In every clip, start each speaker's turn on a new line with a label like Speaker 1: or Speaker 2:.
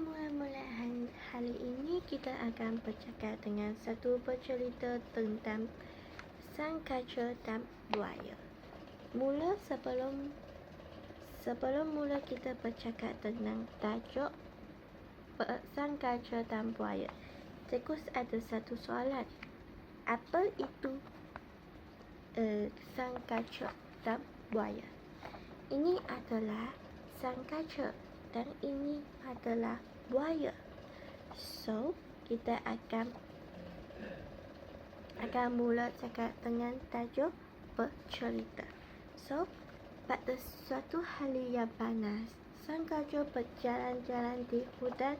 Speaker 1: mula-mula hari, ini kita akan bercakap dengan satu bercerita tentang sang kaca dan buaya. Mula sebelum sebelum mula kita bercakap tentang tajuk sang kaca dan buaya. Tekus ada satu soalan. Apa itu uh, sang kaca dan buaya? Ini adalah sang kaca dan ini adalah buaya. So, kita akan akan mula cakap dengan tajuk bercerita. So, pada suatu hari yang panas, sang kaca berjalan-jalan di hutan.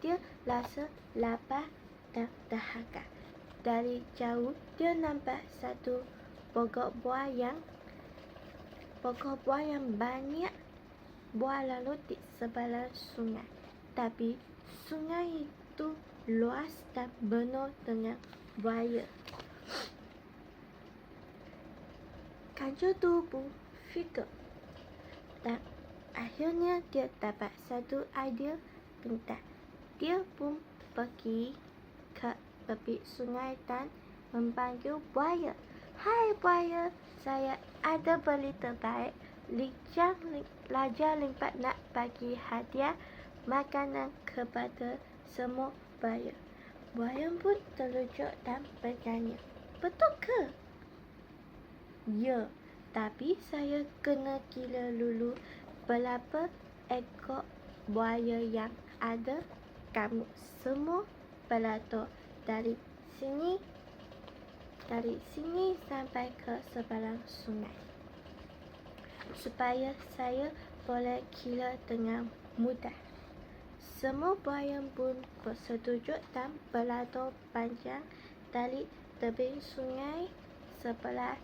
Speaker 1: Dia rasa lapar dan dahaga. Dari jauh, dia nampak satu pokok buah yang pokok buah yang banyak buah lalu di sebelah sungai. Tapi sungai itu luas dan penuh dengan buaya. Kancil tu pun fikir. Dan akhirnya dia dapat satu idea pintar. Dia pun pergi ke tepi sungai dan memanggil buaya. Hai buaya, saya ada berita baik. Lijang Raja Limpat nak bagi hadiah makanan kepada semua buaya. Buaya pun terlucut dan bertanya, Betul ke? Ya, tapi saya kena kira dulu berapa ekor buaya yang ada kamu semua belatuk dari sini dari sini sampai ke sebelah sungai supaya saya boleh kira dengan mudah. Semua buaya pun bersetuju dan berlatar panjang dari tebing sungai sebelah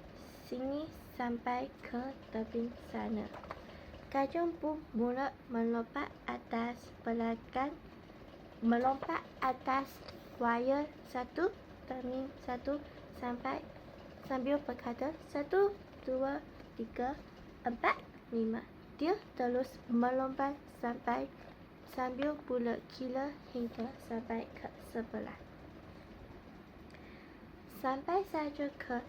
Speaker 1: sini sampai ke tebing sana. Kajang pun mula melompat atas belakang melompat atas buaya satu demi satu sampai sambil berkata satu, dua, tiga, empat, lima. Dia terus melompat sampai sambil pula kila hingga sampai ke sebelah. Sampai saja ke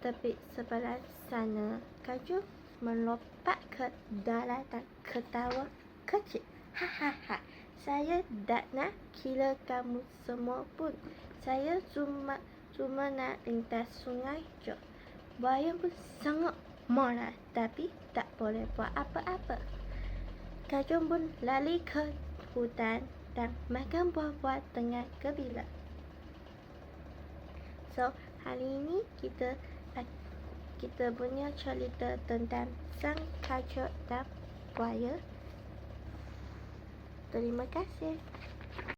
Speaker 1: tepi sebelah sana, kaju melompat ke dalam dan ketawa kecil. Hahaha, saya tak nak kila kamu semua pun. Saya cuma cuma nak lintas sungai je. Buaya pun sangat marah tapi tak boleh buat apa-apa. Kajun pun lari ke hutan dan makan buah-buah dengan gembira. So, hari ini kita kita punya cerita tentang sang kacut dan buaya. Terima kasih.